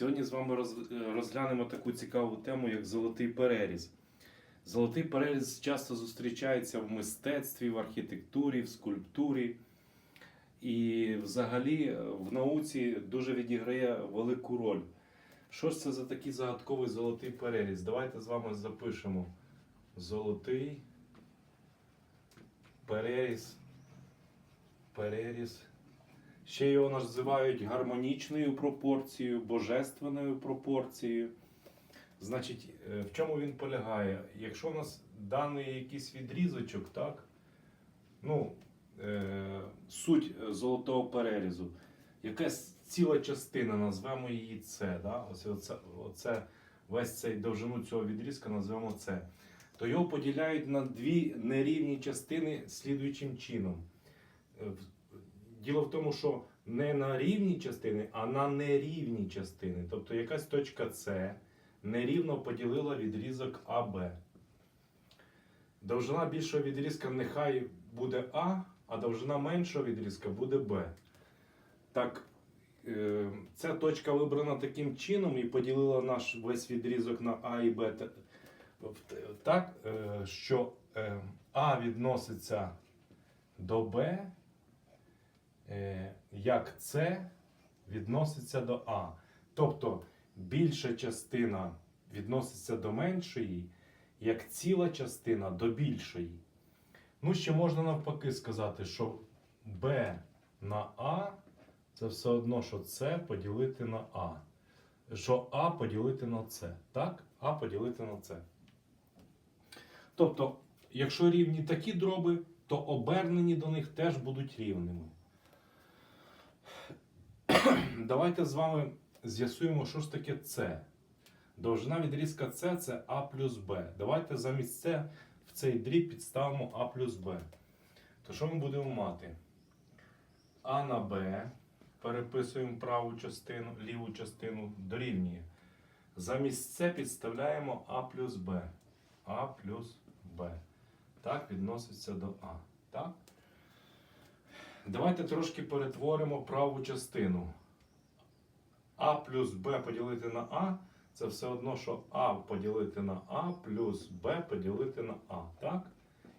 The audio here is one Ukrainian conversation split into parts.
Сьогодні з вами розглянемо таку цікаву тему, як золотий переріз. Золотий переріз часто зустрічається в мистецтві, в архітектурі, в скульптурі. І взагалі е, в науці дуже відіграє велику роль. Що ж це за такий загадковий золотий переріз? Давайте з вами запишемо золотий переріз. Переріз. Ще його називають гармонічною пропорцією, божественною пропорцією. Значить, е, в чому він полягає? Якщо у нас даний якийсь відрізочок, так? Ну, е, суть е, золотого перерізу, якась ціла частина, назвемо її С, да? Ось оце, оце, весь цей довжину цього відрізка назвемо С. То його поділяють на дві нерівні частини слідуючим чином. Діло в тому, що не на рівні частини, а на нерівні частини. Тобто якась точка С нерівно поділила відрізок АБ. Довжина більшого відрізка нехай буде А, а довжина меншого відрізка буде Б. Так, е, ця точка вибрана таким чином і поділила наш весь відрізок на А і Б так, е, що е, А відноситься до Б, як С відноситься до А. Тобто більша частина відноситься до меншої, як ціла частина до більшої. Ну, ще можна навпаки сказати, що Б на А це все одно, що С поділити на А. Що А поділити на С. Так? А поділити на С. Тобто, якщо рівні такі дроби, то обернені до них теж будуть рівними. Давайте з вами з'ясуємо, що ж таке С. Довжина відрізка С це А плюс Б. Давайте замість С в цей дріб підставимо А плюс Б. То що ми будемо мати? А на Б. Переписуємо праву частину, ліву частину дорівнює. Замість С підставляємо А плюс Б. А плюс Б. Так, відноситься до А. Так? Давайте трошки перетворимо праву частину. А плюс Б поділити на А це все одно, що А поділити на А плюс Б поділити на А. Так?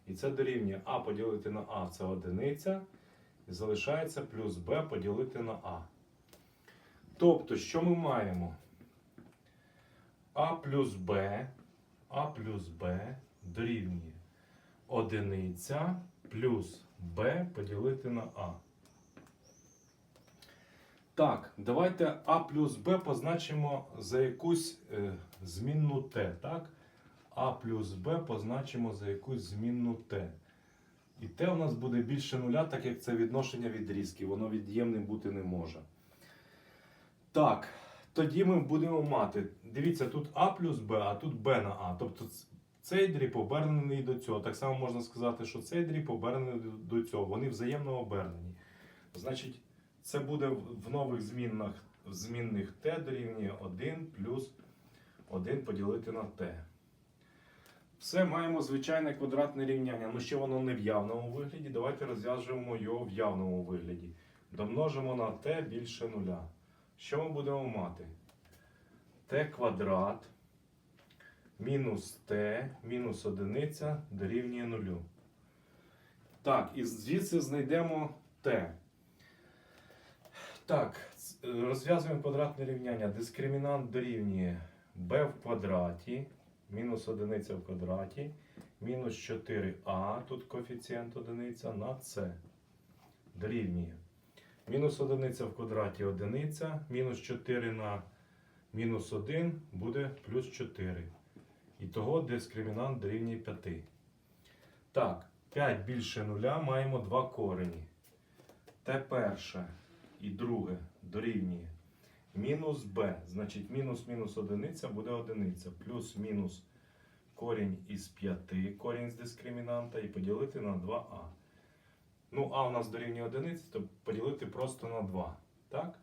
І це дорівнює А поділити на А це одиниця. І залишається плюс Б поділити на А. Тобто, що ми маємо? А плюс Б, А плюс Б дорівнює одиниця плюс Б поділити на А. Так, давайте А плюс Б позначимо за якусь е, змінну Т. Так? А плюс Б позначимо за якусь змінну Т. І Т у нас буде більше нуля, так як це відношення відрізків, воно від'ємним бути не може. Так, тоді ми будемо мати. Дивіться, тут А плюс Б, а тут Б на А. Тобто цей дріб обернений до цього. Так само можна сказати, що цей дріб обернений до- цього. Вони взаємно обернені. Значить, це буде в нових змінах, в змінних t дорівнює 1 плюс 1 поділити на t. Все, маємо звичайне квадратне рівняння. Ну ще воно не в явному вигляді. Давайте розв'яжемо його в явному вигляді. Домножимо на t більше нуля. Що ми будемо мати? t квадрат мінус t мінус одиниця дорівнює нулю. Так, і звідси знайдемо t. Так, розв'язуємо квадратне рівняння. Дискримінант дорівнює b в квадраті, мінус одиниця в квадраті, мінус 4а, тут коефіцієнт одиниця на c. Дорівнює. Мінус одиниця в квадраті одиниця, мінус 4 на мінус 1 буде плюс 4. І того дискримінант дорівнює 5. Так, 5 більше нуля маємо два корені. Те перше і друге дорівнює мінус b, значить мінус мінус одиниця буде одиниця, плюс мінус корінь із 5, корінь з дискримінанта і поділити на 2а. Ну, а у нас дорівнює одиниці, то поділити просто на 2. Так?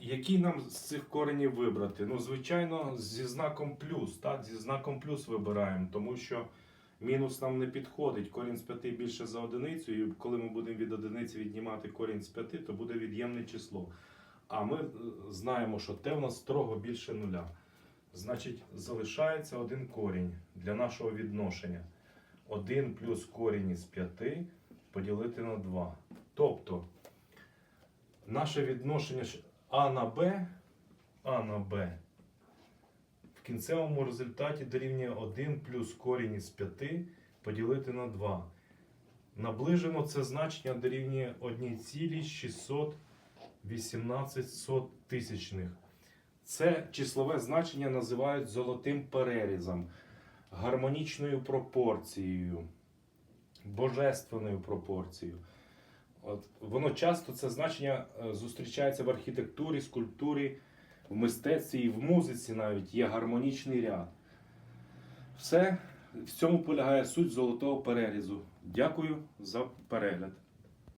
Який нам з цих коренів вибрати? Ну, звичайно, зі знаком плюс. Так? Зі знаком плюс вибираємо, тому що Мінус нам не підходить. Корінь з 5 більше за одиницю, і коли ми будемо від одиниці віднімати корінь з 5, то буде від'ємне число. А ми е, знаємо, що t у нас строго більше нуля. Значить, залишається один корінь для нашого відношення. 1 плюс корінь із 5 поділити на 2. Тобто, наше відношення А на Б, А на Б кінцевому результаті дорівнює 1 плюс корінь із 5 поділити на 2. Наближено це значення дорівнює 1,618 тисячних. Це числове значення називають золотим перерізом, гармонічною пропорцією, божественною пропорцією. От, воно часто це значення е, зустрічається в архітектурі, скульптурі, в мистецтві і в музиці навіть є гармонічний ряд. Все в цьому полягає суть золотого перерізу. Дякую за перегляд.